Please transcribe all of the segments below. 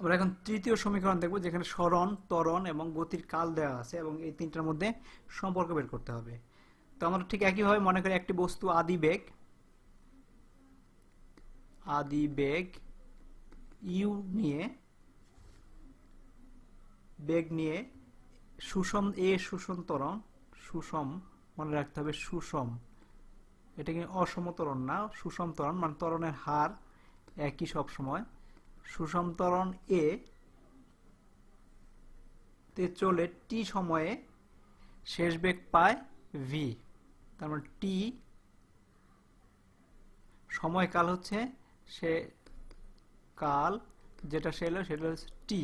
আমরা এখন তৃতীয় সমীকরণ দেখব, যেখানে সরণ ত্বরণ এবং গতির কাল দেওয়া আছে এবং এই তিনটার মধ্যে সম্পর্ক বের করতে হবে। তো আমরা ঠিক একইভাবে মনে করি একটি বস্তু আদি বেগ আদি বেগ ইউ নিয়ে, বেগ নিয়ে সুষম এ সুষম ত্বরণ, সুষম মনে রাখতে হবে সুষম। এটা কিন্তু অসম না, সুষম ত্বরণ মানে ত্বরণের হার একই সব সময় সুষম এ তে চলে টি সময়ে শেষ বেগ পায় ভি তার মানে টি সময়কাল হচ্ছে সে কাল, যেটা সে এলো সেটা হচ্ছে টি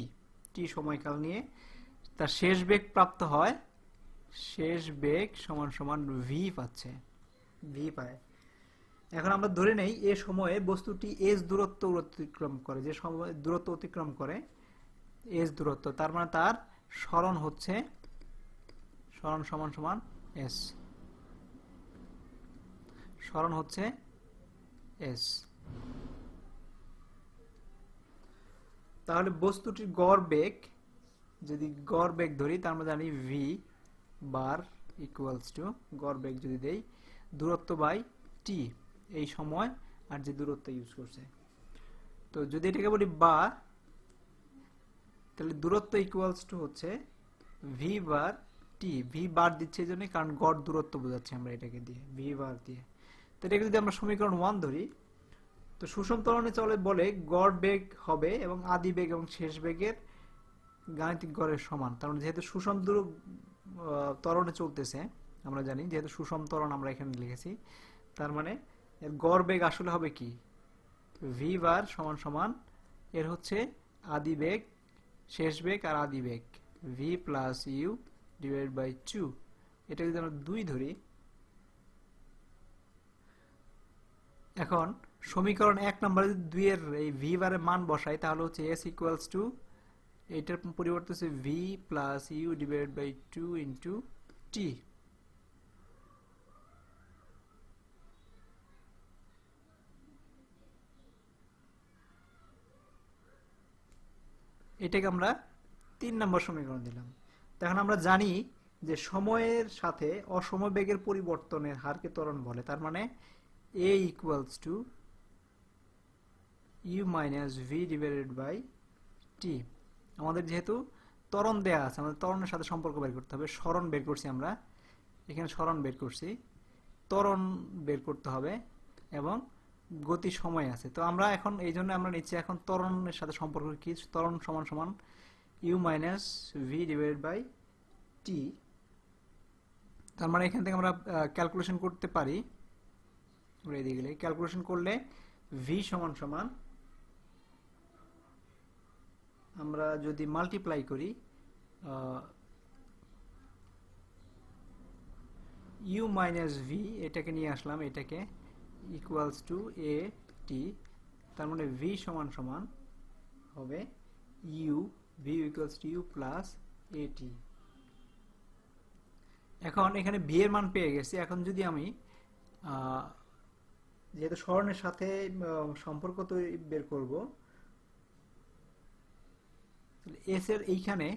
টি সময়কাল নিয়ে তার শেষ বেগ প্রাপ্ত হয়, শেষ বেগ সমান সমান ভি পাচ্ছে। ভি পায়। এখন আমরা ধরে নেই এ সময়ে বস্তুটি এস দূরত্ব অতিক্রম করে, যে সময় দূরত্ব অতিক্রম করে, এস দূরত্ব, তার মানে তার স্মরণ হচ্ছে স্মরণ সমান সমান এস। স্মরণ হচ্ছে এস। তাহলে বস্তুটির গড় বেগ, যদি গড় বেগ ধরি, তার আমরা জানি ভি বার ইকুয়ালস টু গড় বেগ যদি দেই, দূরত্ব বাই টি এই সময় আর যে দূরত্ব ইউজ করছে। তো যদি এটাকে বলি বার তাহলে দূরত্ব ইকুয়ালস টু হচ্ছে V bar T V bar দিচ্ছে এই কারণ গড় দূরত্ব বোঝাচ্ছি আমরা এটাকে দিয়ে ভি বার দিয়ে। তো এটাকে যদি আমরা সমীকরণ ওয়ান ধরি, তো সুষম ত্বরণে চলে বলে গড় বেগ হবে এবং আদি বেগ এবং শেষ বেগের গাণিতিক গড়ের সমান। কারণ যেহেতু সুষম দূর ত্বরণে চলতেছে, আমরা জানি যেহেতু সুষম ত্বরণ আমরা এখানে লিখেছি, তার মানে এর গড় বেগ আসলে হবে কি? ভি বার সমান সমান এর হচ্ছে আদি বেগ, শেষ বেগ আর আদি বেগ। V plus U divide by two এটা যদি আমরা দুই ধরি, এখন সমীকরণ এক নম্বরে যদি দুইয়ের এই ভি বারের মান বসাই, তাহলে হচ্ছে এস ইকুয়ালস টু এটার পরিবর্তে হচ্ছে V plus U divide by two into T এটাকে আমরা তিন নম্বর সমীকরণ দিলাম। তখন আমরা জানি যে সময়ের সাথে অসমবেগের পরিবর্তনের হারকে ত্বরণ বলে। তার মানে A equals to U minus V divided by T আমাদের যেহেতু ত্বরণ দেয়া আছে, আমাদের ত্বরণের সাথে সম্পর্ক বের করতে হবে। স্মরণ বের করছি আমরা। এখানে স্মরণ বের করছি। ত্বরণ বের করতে হবে এবং গতি সময় আছে। তো আমরা এখন এই জন্য আমরা নিচ্ছি এখন ত্বরণের সাথে সম্পর্ক কি? ত্বরণ সমান সমান U minus V divided by T তার মানে এখান থেকে আমরা ক্যালকুলেশন করতে পারি। গেলে ক্যালকুলেশন করলে ভি সমান সমান আমরা যদি মাল্টিপ্লাই করি ইউ মাইনাস ভি এটাকে নিয়ে আসলাম, এটাকে ইকুয়ালস টু এ টি তার মানে ভি সমান সমান হবে U V equals to U plus A T এখন এখানে ভি এর মান পেয়ে গেছি। এখন যদি আমি যেহেতু স্মরণের সাথে সম্পর্ক তৈরি বের করব এস এর এইখানে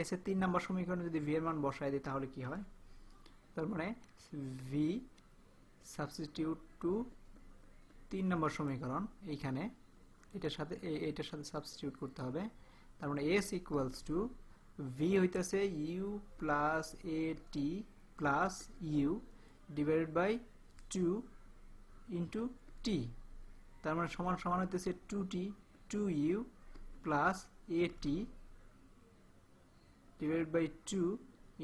এস এর তিন নম্বর সমীকরণে যদি ভি এর মান বসায় দিই, তাহলে কি হয়? তার মানে ভি সাবস্টিটিউট টু তিন নম্বর সমীকরণ, এইখানে। এটার সাথে এটার সাথে সাবস্টিটিউট করতে হবে। তার মানে এস ইকুয়ালস টু ভি হইতেছে U plus A T plus U divided by two into T তার মানে সমান সমান হইতেছে two T two U plus A T divide by two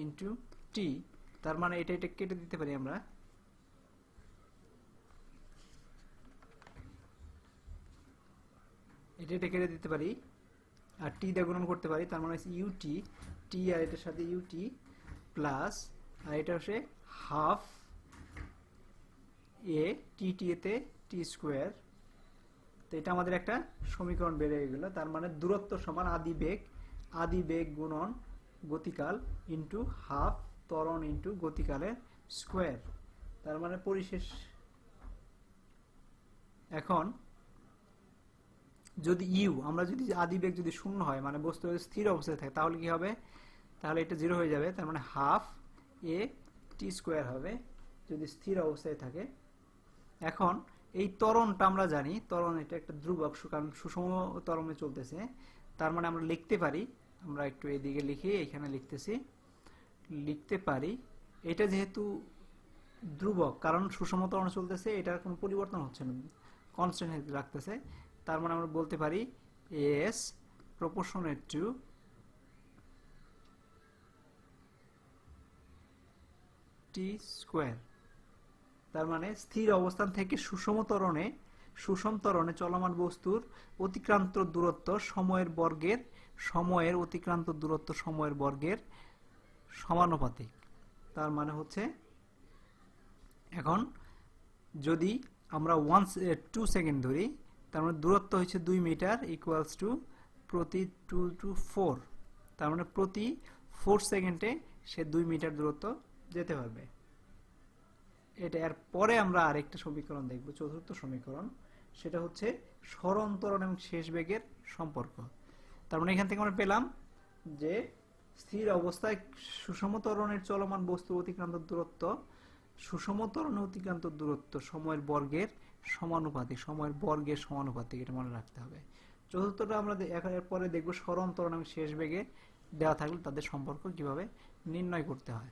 into T তার মানে এটা এটা কেটে দিতে পারি আমরা। এটা এটা কেটে দিতে পারি। আর টি দিয়ে গুণন করতে পারি, তার মানে হচ্ছে ইউটি টি আর এটার সাথে ইউটি প্লাস আর এটা হচ্ছে হাফ এ টি টি এতে টি স্কোয়ার তো এটা আমাদের একটা সমীকরণ বেড়ে গেল, তার মানে দূরত্ব সমান আদি বেগ আদি বেগ গুণন গতিকাল ইন্টু হাফ ত্বরণ ইন্টু গতিকালের স্কোয়ার তার মানে পরিশেষ। এখন যদি ইউ, আমরা যদি আদি বেগ যদি শূন্য হয় মানে বস্তু স্থির অবস্থায় থাকে, তাহলে কি হবে? তাহলে এটা জিরো হয়ে যাবে, তার মানে হাফ এ টি স্কোয়ার হবে যদি স্থির অবস্থায় থাকে। এখন এই তরণটা আমরা জানি তরণ এটা একটা ধ্রুবক কারণ সুষম ত্বরণে চলতেছে। তার মানে আমরা লিখতে পারি, আমরা একটু এদিকে লিখি, এখানে লিখতেছি। লিখতে পারি, এটা যেহেতু ধ্রুবক, কারণ সুষম ত্বরণে চলতেছে, এটার কোনো পরিবর্তন হচ্ছে না কনস্ট্যান্ট রাখতেছে। তার মানে আমরা বলতে পারি S proportionate to T square তার মানে স্থির অবস্থান থেকে সুষম ত্বরণে সুষম ত্বরণে চলমান বস্তুর অতিক্রান্ত দূরত্ব সময়ের বর্গের, সময়ের অতিক্রান্ত দূরত্ব সময়ের বর্গের সমানুপাতিক। তার মানে হচ্ছে, এখন যদি আমরা ওয়ান টু সেকেন্ড ধরি তার মানে দূরত্ব হচ্ছে দুই মিটার ইকুয়ালস টু প্রতি টু টু ফোর তার মানে প্রতি ফোর সেকেন্ডে সে দুই মিটার দূরত্ব যেতে পারবে। এটা এর পরে আমরা আরেকটা সমীকরণ দেখব, চতুর্থ সমীকরণ। সেটা হচ্ছে সরন্তরণ এবং শেষ বেগের সম্পর্ক। তার মানে এখান থেকে আমরা পেলাম যে স্থির অবস্থায় সুষম ত্বরণের চলমান বস্তু অতিক্রান্ত দূরত্ব, সুষম অতিক্রান্ত দূরত্ব সময়ের বর্গের সমানুপাতিক, সময়ের বর্গের সমানুপাতিক, এটা মনে রাখতে হবে। চতুর্থটা আমরা পরে দেখব সরন্তরণ এবং শেষ বেগে দেওয়া থাকলে তাদের সম্পর্ক কীভাবে নির্ণয় করতে হয়।